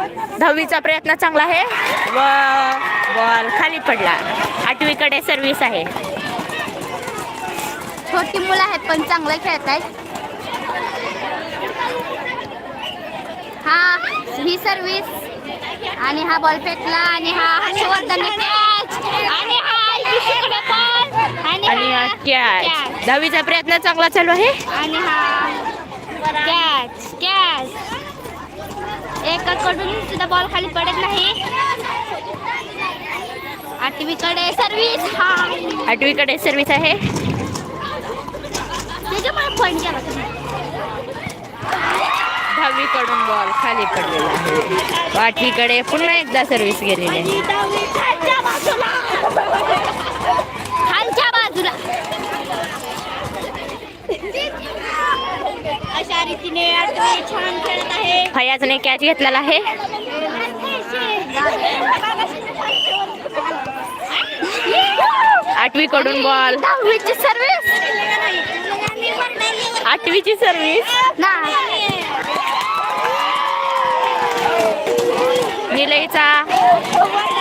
दहावीचा प्रयत्न चांगला आहे. व बॉल खाली पडला. आठवीकडे सर्व्हिस आहे. छोटी मुलं आहेत पण चांगलं खेळत आहेत हा ही सर्व्हिस. आणि हा बॉल फेकला आणि हा हर्षवर्धन कॅच आणि हा इकडे बॉल. आणि आणि कॅच. दहावीचा प्रयत्न चांगला चालू आहे? आणि हा कॅच कॅच एकाकडून सुद्धा बॉल खाली पडत नाही. आठवीकडे सर्व्हिस हा. आठवीकडे सर्व्हिस आहे. त्याच्यामुळे गेला तुम्ही दहावीकडून बॉल खाली पडलेला आहे. आठवीकडे पुन्हा एकदा सर्व्हिस गेलेली आहे. रीतीने आठवी छान खेळत आहे. फयाजने कॅच घेतलेला आहे. आठवीकडून बॉल. दहावीची सर्व्हिस आठवीची सर्व्हिस नाही निलयचा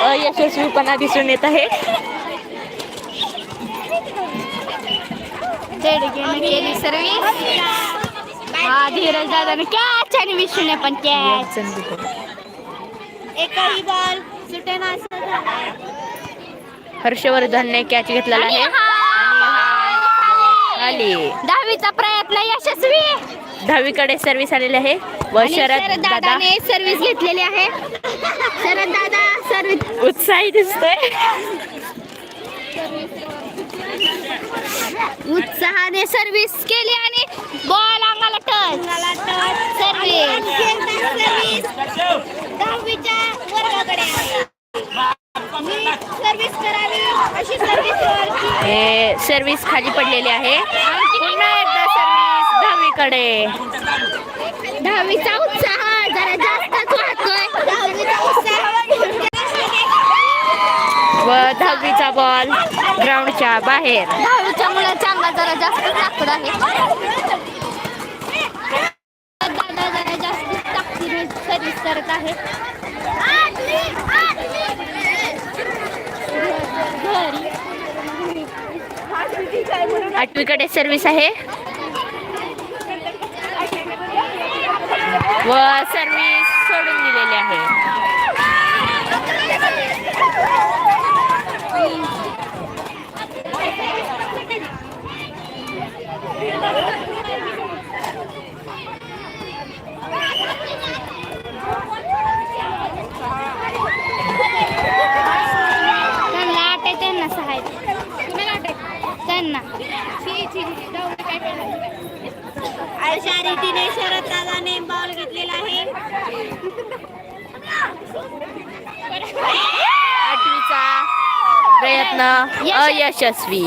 अयशस्वीपणा दिसून येत आहे. केली सर्व्हिस धीरज दादाने कॅच आणि विष्णूने पण कॅच. एकही बॉल हर्षवर्धनने कॅच घेतलेला आहे. आली दहावीचा प्रयत्न यशस्वी! दहावीकडे सर्व्हिस आलेली आहे. व शरद दादा. दादाने सर्व्हिस घेतलेली आहे. शरद दादा सर्व्हिस उत्साही दिसतोय. उत्साहाने सर्व्हिस केली आणि बॉल अंगाला टच सर्व्हिस दहावीच्या वर्गाकडे सर्व्हिस करावी अशी सर्व्हिस हे सर्व्हिस खाली पडलेली आहे. पुन्हा एकदा सर्व्हिस दहावीकडे. दहावीचा उत्साह जरा जास्तच वाटतोय दहावीचा उत्साह व दहावीचा बॉल ग्राउंडच्या बाहेर. दहावीच्या मुलाच्या अंगात जरा जास्त ताकद आहे. दादा जरा जास्त ताकदीने सर्व्हिस करत आहे. आठवीकडे सर्व्हिस आहे. व सर्व्हिस सोडून दिलेली आहे त्यांना आटे त्यांना सहायता त्यांना अशा रीतीने शरद दादाने बॉल घेतलेला आहे. आठवीचा प्रयत्न अयशस्वी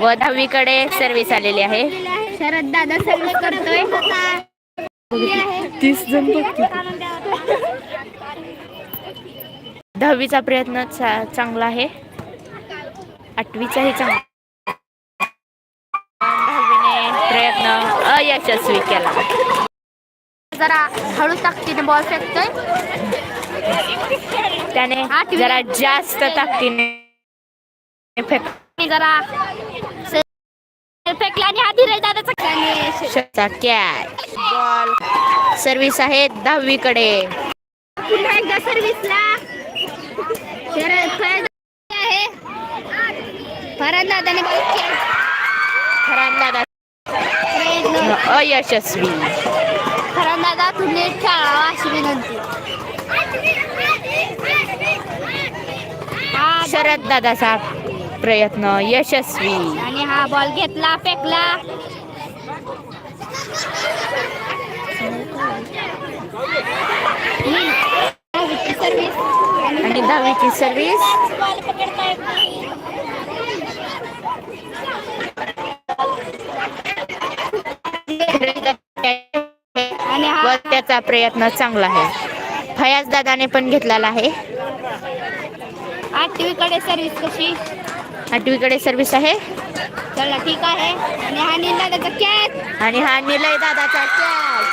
व दहावीकडे सर्व्हिस आलेली आहे. शरद दादा सर्व्हिस करतोय. तीस जण दहावीचा प्रयत्न चांगला आहे. आठवीचाही चांगला प्रयत्न अयशस्वी केला. जरा हळू ताकदीने बॉल फेकतोय. त्याने. जरा जास्त ताकदीने फेक जरा फेकला आणि हा धीरज दादाचा आणि शकता कॅच. बॉल सर्व्हिस आहे दहावीकडे. पुन्हा एकदा सर्व्हिसला बॉल केला. फरांदादा प्रयत्न अयशस्वी दादा तू नीट खेळावा अशी विनंती हा शरद दादाचा प्रयत्न यशस्वी आणि हा बॉल घेतला फेकला आणि दहावीची सर्व्हिस त्याचा प्रयत्न चांगला आहे. फयाज दादाने पण घेतलेला आहे. आठवीकडे सर्व्हिस कशी? आठवीकडे सर्व्हिस आहे. चला ठीक आहे. आणि हा नील दादाचा कॅच आणि हा निलय दादाचा कॅच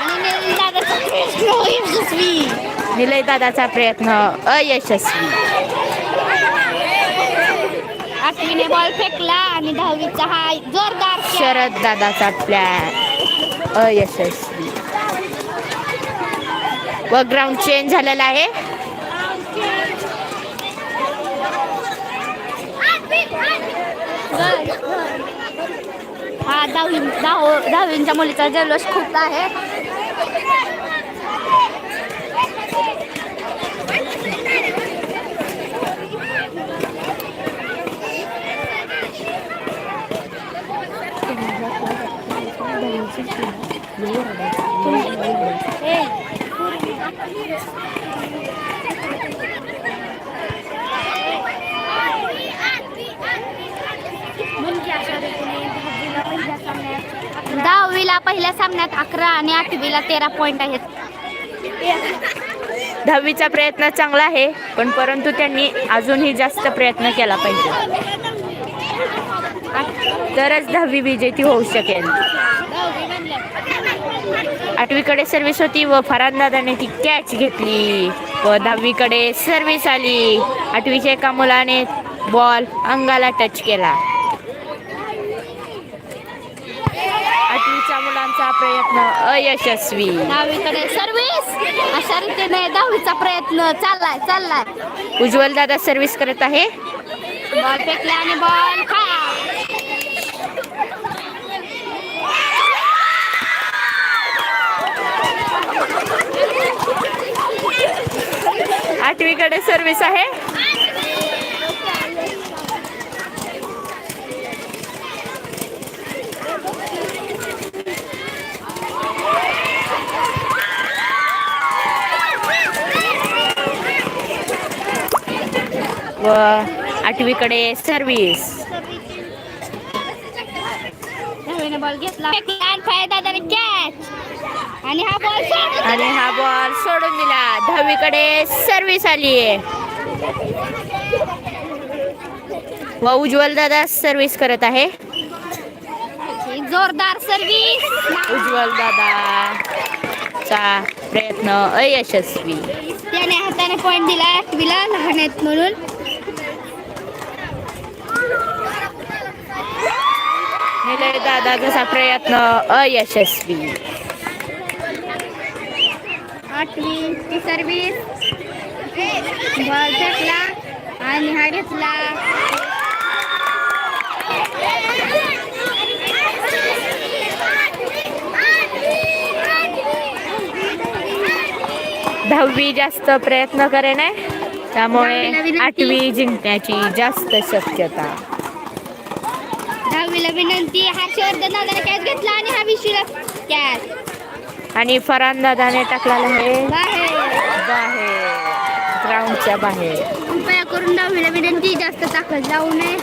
आणि निलेश दादाचा प्रयत्न यशस्वी निलय दादाचा प्रयत्न अयशस्वी. आठवीने बॉल फेकला आणि दहावीचा हा जोरदार. शरद दादाचा प्लॅन अयशस्वी. व ग्राउंड चेंज झालेला आहे. हा दहावी दहाव दहावीच्या मुलीचा जल्लोष खूप आहे. दहावीला पहिल्या सामन्यात अकरा आणि आठवीला तेरा पॉइंट आहेत. दहावीचा प्रयत्न चांगला आहे पण परंतु त्यांनी अजूनही जास्त प्रयत्न केला पाहिजे. तरच दहावी विजेती होऊ शकेल. आठवीकडे सर्व्हिस होती व फरान दादाने ती कॅच घेतली. व दहावीकडे सर्व्हिस आली. आठवीच्या एका मुलाने बॉल अंगाला टच केला. आठवीच्या मुलांचा प्रयत्न अयशस्वी. दहावीकडे सर्व्हिस अशा रीतीने दहावीचा प्रयत्न चाललाय चाललाय. उज्ज्वल दादा सर्व्हिस करत आहे. बॉल फेकला आणि बॉल खा आठवीकडे सर्विस आहे. व आठवीकडे सर्विस दहावीने बॉल घेतला. आणि फायदा कॅच आणि हा बॉल आणि हा बॉल सोडून दिला. दहावीकडे सर्व्हिस आली व उज्ज्वल दादा सर्व्हिस करत आहे. जोरदार सर्व्हिस उज्ज्वल दादाचा प्रयत्न अयशस्वी. त्याने हाताने पॉइंट दिला. आठवीला लहान आहेत म्हणून. निलय दादाचा प्रयत्न अयशस्वी. आठवी सर्व्हिस बॉल फेकला आणि हा घेतला. दहावी जास्त प्रयत्न करे नाही त्यामुळे. आठवी जिंकण्याची जास्त शक्यता. दहावीला विनंती हर्षवर्धन दादाने कॅच घेतला आणि हा विशूला कॅच. आणि फरान दादाने टाकलेला आहे. बाहेर. ग्राउंडच्या बाहेर. कृपया करून दहावीला विनंती जास्त ताकद जाऊ नये.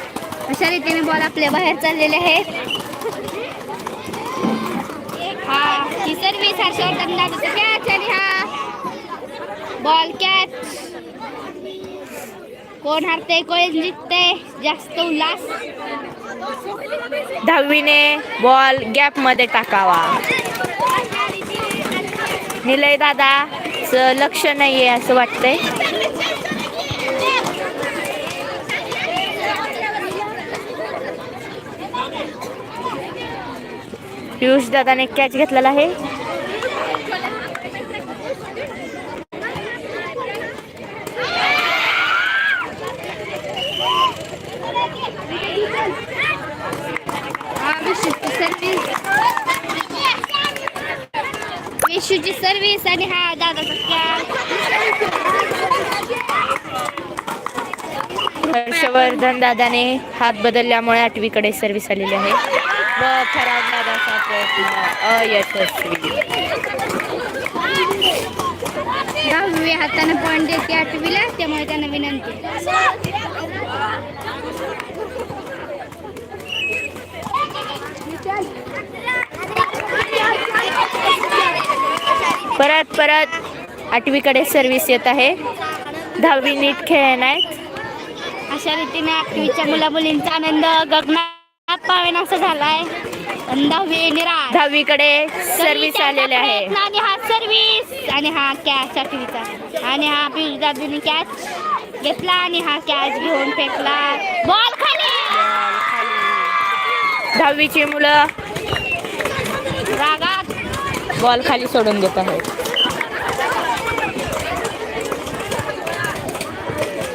अशा रीतीने बॉल आपल्या बाहेर चाललेले आहेत. हा ही सर्व्हिस हर्षवर्धन दादाचा कॅच आणि हा बॉल कॅच कोण हरते कोण जिंकते जास्त उल्हास. दहावीने बॉल गॅपमध्ये टाकावा. निलय दादा लक्ष नाहीये असं वाटतंय. पियुष दादाने कॅच घेतलेला आहे हा विशूची सर्व्हिस विशूची सर्व्हिस आणि हा दादाचा हर्षवर्धन दादाने हात बदलल्यामुळे आठवीकडे सर्व्हिस आलेली आहे. व खराब दादाचा प्रयत्न. अयशस्वी. दहावी हाताने पॉईंट देते आठवीला त्यामुळे त्यांना विनंती. परत परत आठवीकडे सर्व्हिस येत आहे. दहावी नीट खेळ नाहीत. अशा रीतीने आठवीच्या मुला मुलींचा आनंद गगनात पावेन असा झालाय. आणि दहावी निराश. दहावीकडे सर्व्हिस आलेले आहे. आणि हा सर्व्हिस आणि हा कॅच आठवीचा. आणि हा दादूने कॅच घेतला आणि हा कॅच घेऊन फेकला. बॉल खाली. दहावीची मुलं बॉल खाली सोडून देत आहेत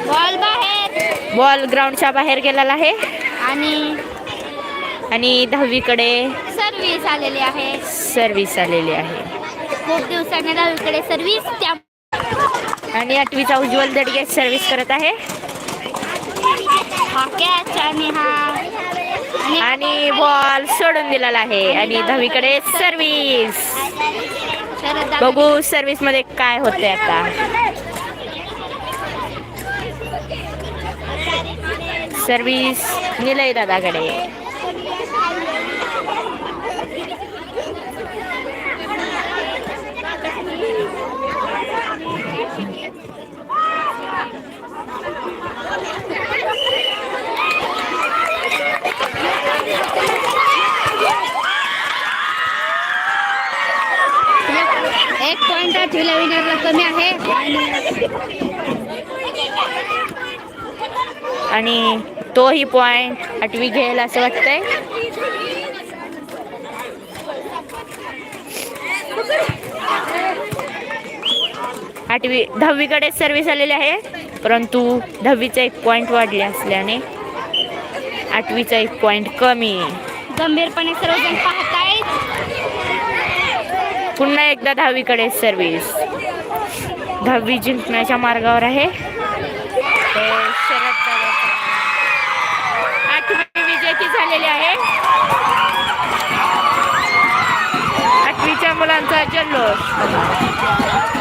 बॉल बाहेर. बॉल ग्राउंडच्या बाहेर गेलेला आहे. आणि आणि दहावीकडे सर्व्हिस आलेली आहे. सर्व्हिस आलेली आहे. खूप दिवसाने दहावीकडे सर्व्हिस. त्या आणि आठवीचा उज्ज्वल दडगे सर्व्हिस करत आहे. हा कॅच आणि हा आणि बॉल सोडून दिलेला आहे. आणि दहावीकडे सर्व्हिस. बघू सर्व्हिसमध्ये काय होते आता. सर्व्हिस निलय दादाकडे एक पॉइंट आठवीला विनरला कमी आहे आणि तोही पॉइंट आठवी घेईल असं वाटतंय. आठवी दहावीकडे सर्व्हिस आलेली आहे परंतु दहावीचा एक पॉइंट वाढले असल्याने आठवीचा एक पॉइंट कमी. गंभीरपणे सर्वजण पाहतायत. पुन्हा एकदा दहावीकडे सर्व्हिस दहावी जिंकण्याच्या मार्गावर आहे. ते शरद आठवी विजेती झालेली आहे. आठवीच्या मुलांचा जल्लोष.